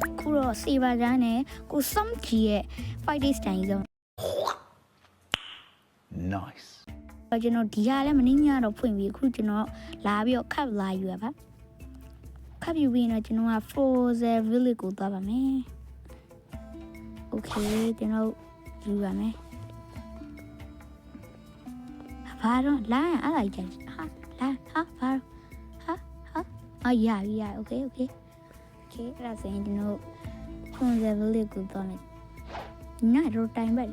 တို့ခုတော့ saver ဂျန်နဲ့ကို sum key ရဲ့ fight day stand ကြီးဆုံး Nice. တော့ကျွန်တော်ဒီဟာလည်းမနှင်းညတော့ဖွင့်ပြီးအခုကျွန်တော်လာပြီးတော့ cup လာယူရပါ cup ယူပြီးရင်တော့ကျွန်တော်က frozen village ကိုသွားပါမယ် okay ကျွန်တော်ယူပါမယ်ဘာတော့လာရင်အဲ့ဒါကြီးဟာလာဟာဘာတော့ဟာဟာအာရရရ okay okay okay အဲ့ဒါဆိုရင်ကျွန်တော်ခွန်ဇယ်ဘလေးကိုသွားမယ်ညတော့ time ပဲ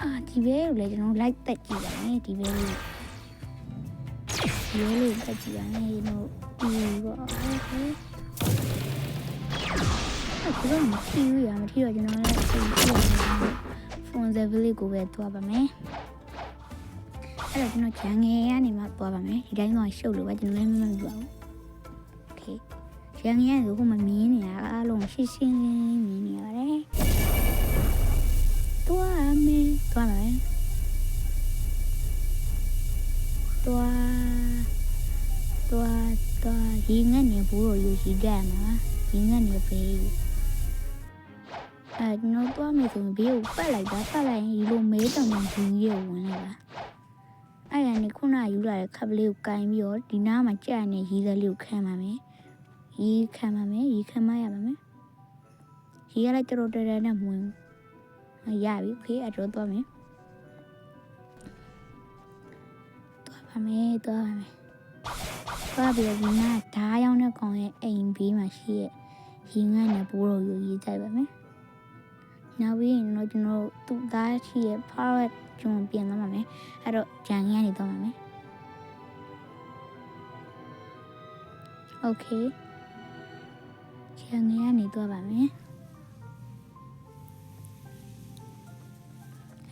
အာဒီဘဲကိုလည်းကျွန်တော် like တက်ကြည့်ရမယ်ဒီဘဲကိုဒီဘဲလေးတက်ကြည့်ရမယ်ကျွန်တော်ဒီပေါ့ okay အခုတော့မထီဘူးရမထီတော့ကျွန်တော်လည်းအိမ်ပြန်ဖုန်းဇယ်ဘလေးကိုပဲသွားပါမယ်အဲ့တော့ကျွန်တော်ဂျန်ငယ်ကနေမှပွားပါမယ်ဒီတိုင်းတော့ရှုပ်လို့ပဲကျွန်တော်လည်းမလုပ်ပါဘူး ဟေ့ရန်ရန်ကိုမမြင်နေရအားလုံးရှင်းရှင်းလင်းလင်းမြင်နေရတယ်။သွားမယ်သွားမယ်သွားသွားသွားရေငတ်နေဘူးလို့ယူရှိကြမှာရေငတ်နေပြီအဲကျွန်တော်သွားမယ်ဆိုရင်ဘေးကိုပတ်လိုက်တာပတ်လိုက်ရင်ဒီလိုမဲတောင်တောင်ကြီးရဲ့ဝင်လာတာအဲ့ရနေခုနယူလာတဲ့ခပ်လေးကိုကင်ပြီးတော့ဒီနားမှာကြာနေရေစက်လေးကိုခမ်းပါမယ်။ ရီးခံပါမယ်ရီးခံမရပါမယ်ရီးရလိုက်တော်တော်တဲတဲနဲ့မဝင်ဘူး 啊，ရပြီโอเคအဲ့တော့သွားမယ်သွားပါမယ်သွားပါမယ်သွားပြီးတော့ဒီနားဓားရောက်တဲ့ကောင်ရဲ့အိမ်ဘေးမှာရှိရဲ့ရင်ငတ်နဲ့ဘိုးတော်ယူရေးကြိုက်ပါမယ်နောက်ပြီးရင်တော့ကျွန်တော်သူ့သားရှိရဲ့ power ကျွန်တော်ပြင်သွားပါမယ်အဲ့တော့ဂျန်ကြီးကနေသွားပါမယ်โ Channel ကနေသွားပါမယ်။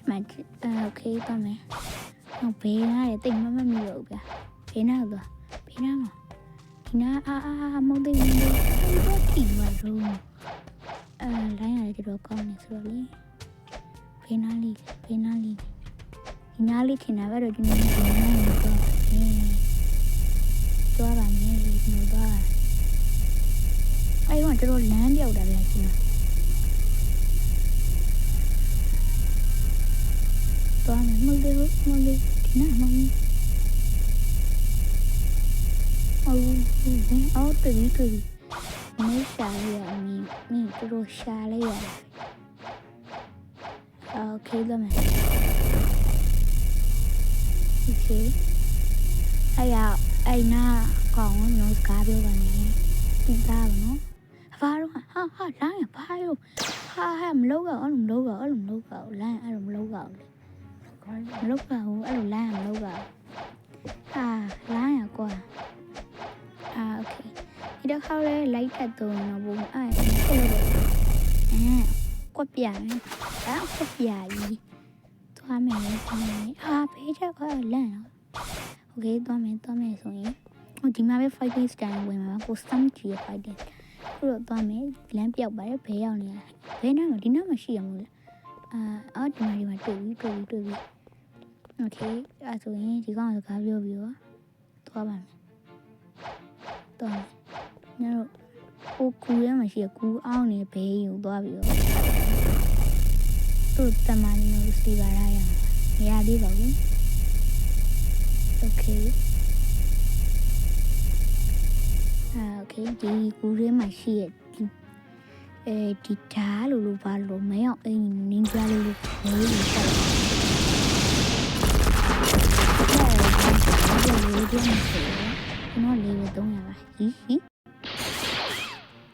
မတ်အဲ okay သွားမယ်။ဟောဘေးနားရတိတ်မမမီတော့ဘူးဗျာ။ဘေးနားသွား။ဘေးနားမှာဒီနားအာအာမုန်းသိမုန်းသိတော့ခင်မရုံး။အဲလိုင်းရတယ်တော့ကောင်းနေဆိုတော့လေ။ဘေးနားလေးဘေးနားလေးဒီနားလေးထင်တာပဲတော့ဒီနေ့ဒီနားလေးတော့သွားပါမယ်ဒီနေ့သွား သွားအဲ့တော့ကျွန်တော်လမ်းပြောက်တာဗျာကျွန်တော် သွားမယ်မလေးမလေးဒီနားမလေးအော်ဟုတ်အော်တူတူမေးရှာရအမီမင်းတို့ရှာလိုက်ရโอเคတော့မယ်โอเคအဲ့ရအဲ့နာကောင်နော်စကားပြောပါနေဒီသားပါနော် ဘာတော့ဟာဟာလိုင်းဘာရောဟာဟာမလုပ်တော့အဲ့လိုမလုပ်တော့အဲ့လိုမလုပ်တော့လိုင်းအဲ့လိုမလုပ်တော့လေ မလုပ်ပါဘူးအဲ့လိုလမ်းရမလုပ်ပါဘူးဟာလမ်းရကွာအာโอเคဒီတော့ခေါက်လဲလိုက်ထပ်တော့တော့ဘူးအဲ့ဆက်လို့အဲကွက်ပြမယ်အာကွက်ပြကြီးသွားမယ်သွားမယ်အာဖေးချက်ကလမ်းတော့โอเคသွားမယ်သွားမယ်ဆိုရင်ဟိုဒီမှာပဲ fighting style ဝင်မှာကို sum ကြီး fighting ခုတော့သွားမယ်လမ်းပြောက်ပါတယ်ဘဲရောက်နေရဘဲနားမှာဒီနားမှာရှိရမို့လားအာအော်ဒီမှာဒီမှာတွေ့ပြီတွေ့ပြီတွေ့ပြီ โอเคအဲ့ဆိုရင်ဒီကောင်စကားပြောပြီးတော့သွားပါမယ်သွားမယ်ညတော့ကိုကူရဲမှာရှိရကူအောင်နေဘေးယူသွားပြီးတော့သူ့တမန်မျိုးစီပါရရမရသေးပါဘူးโอเค โอเคဒီကူရဲမှာရှိရဒီအဲဒီဓာတ်လို့လို့ဘာလို့မရောက်အင်းနင်းကြလို့လို့လေးလေးတက် လေးပြနေဆိုကျွန်တော်လေးပဲ300ပါဟီဟီ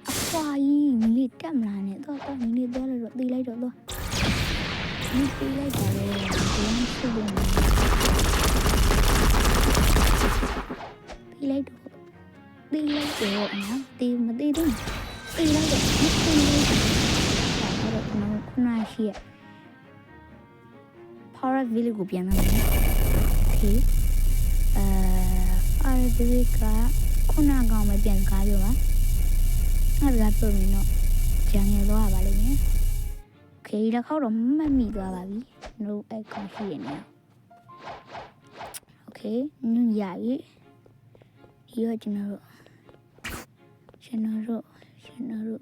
အဖွာကြီးမီလေးတက်မလာနဲ့တော့တော့မီလေးသွားလို့တော့တီးလိုက်တော့တော့မီတီးလိုက်ပါလေဒီမှာရှိတယ်တီးလိုက်တော့ တီးလိုက်တော့နော်တီးမတီးတော့တီးလိုက်တော့မတီးလိုက်တော့တော့ကျွန်တော်ခုနရှိရ Power Village ကိုပြန်လာမယ် Okay အဲအာဒီကခုနကောင်မပြန်ကားပြောပါအဲ့ဒါပြောရင်တော့ကြံရသွားပါလိမ့်မယ်โอเคဒီခေါက်တော့မတ်မိသွားပါပြီ no အဲ့ကောင်ရှိရနေโอเคညရပြီဒီတော့ကျွန်တော်တို့ ကျွန်တော်တို့ကျွန်တော်တို့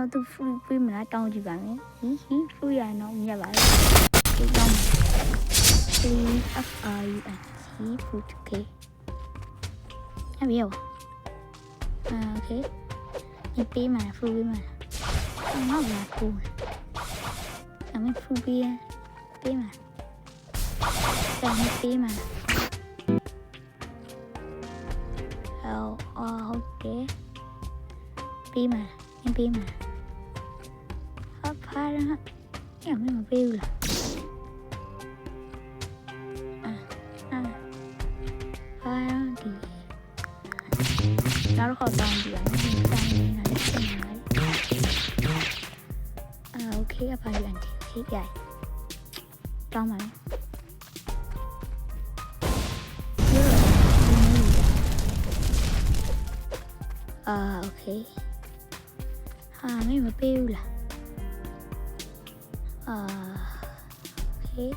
တော်သူဖူးပေးမလားတောင်းကြည့်ပါမယ်ဟီဟီဖူးရရင်တော့မြတ်ပါလေဒီတောင်း C F R U N C food K အမေရောအာโอเคဒီပေးမှာဖူးပေးမှာငါ့ဘာကူအမေဖူးပေးရပေးမှာတမ်းပေးမှာ Oh, oh, okay. ပေးမှာညပေးမှာဟာ ဖာရဟညမမပေးဘူးလားအာအာဖာရဒီနောက်ခေါက်တောင်းကြည့်ရမယ်တောင်းနေတာလည်းပြန်လာအာ okay အဖာရန်တီ okay ကြိုင်တောင်းပါမယ်အာ okay ဟာမင်းမပေးဘူးလား အာ okay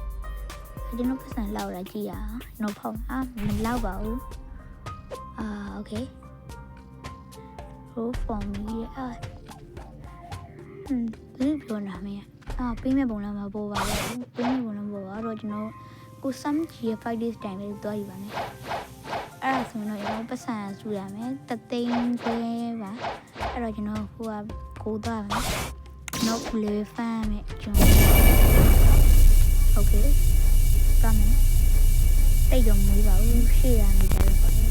ကျွန်တော်ပတ်စံလောက်လာကြည့်ရအောင်ကျွန်တော်ဖောက်အာမလောက်ပါဘူးအာ okay roll for me အာဟွန်းဘယ်ပြောနာမင်းအာပေးမဲ့ပုံလားမပေါ်ပါဘူးပေးမဲ့ပုံလားမပေါ်ပါတော့ကျွန်တော်ကို sum ကြီးရဲ့5 days time လေးသွားယူပါမယ်အဲ့ဒါဆိုရင်တော့ကျွန်တော်ပတ်စံဆူရမယ်တသိန်းခွဲပါအဲ့တော့ကျွန်တော်ဟိုကကိုသွားပါမယ်နောက်ကူလေးဖမ်းမယ်ကျွန်တော် okay သွားမယ်တိတ်တော့မွေးပါဘူးရှေ့ရမိတယ်ပေါ့လေ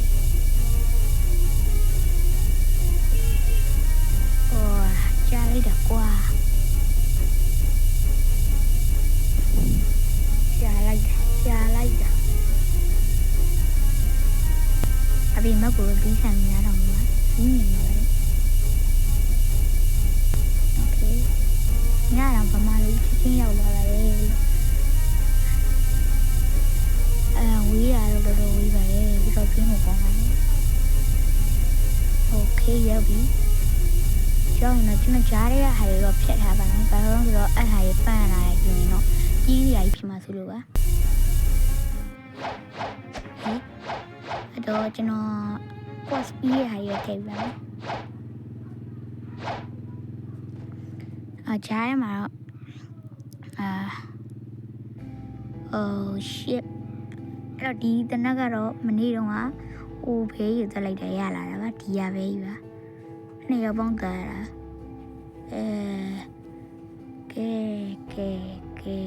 ဟိုကြားလိုက်တာကွာကြားလိုက်တာကြားလိုက်တာအပြင်မကူပြီးဆန်နေရတော့မှာပြီးနေမှာ အဲဝေးရတော့တော်တော်ဝေးပါလေပြီးတော့ပြင်းလို့ကောင်းပါလေโอเคရောက်ပြီကျောင်းရင်တော့ကျွန်တော်ကြားရတဲ့ဟာတွေတော့ဖြတ်ထားပါမယ်ဘာလို့လဲဆိုတော့အဲ့ဟာတွေပန့်လာရင်ရင်တော့ကြီးရကြီးဖြစ်မှာဆိုလို့ပါဟဲ့အဲ့တော့ကျွန်တော် course ပြီးရဟာတွေထည့်ပြပါမယ်အကြားရမှာတော့အာ oh shit အဲ့တော့ဒီတနက်ကတော့မနေ့တုန်းကဟိုဖေးယူတက်လိုက်တယ်ရလာတာပါဒီရပဲယူပါနှစ်ယောက်ပေါင်းတက်ရတာအဲကဲကဲကဲ